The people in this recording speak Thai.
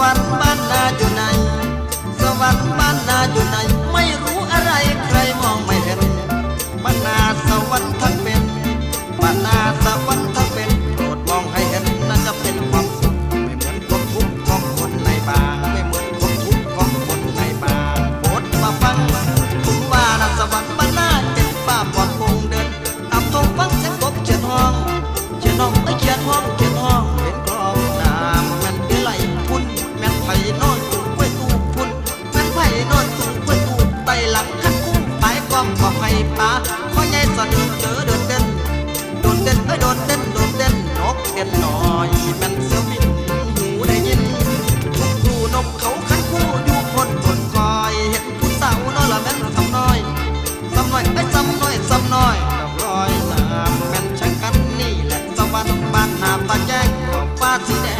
วรรค์บ้านนาอยู่ไหน สวรรค์บ้านนาอยู่ไหน ไม่รู้อะไรใครมองไม่เห็นบ้านนาสวรรค์ทั้งเป็นบ้านนาสวรรค์ทั้งเป็นโปรดมองให้เห็นนั่นจะเป็นความสุขไม่เหมือนความทุกข์ของคนในบาไม่เหมือนความทุกข์ของคนในบาโปรดมาฟังคุณว่านาสวรรค์บ้านนาเจ็บป้าปอดคงเดินตามทงฟังเสียงกบเฉียดห้องเฉียดห้องไอเฉียดห้อง องบอกให้ป้าขอใจสนเดือดนเด่นโดนเด่นเอ้ยโดดเด่นโดนเด่นนกเด่นหน่อยมันเสือบินหูได้ยินทุกคู่นกเขาขันคู่อยู่คนคนคอยเห็นผู้สาวน้อยละแม่นสำน้อยสำน้อยไอ้สำน้อยสำน้อยดอกลอยน้ำแม่นช่างกันนี่แหละสวรรค์บ้านนาตาแจ้งฟ้าสีแดง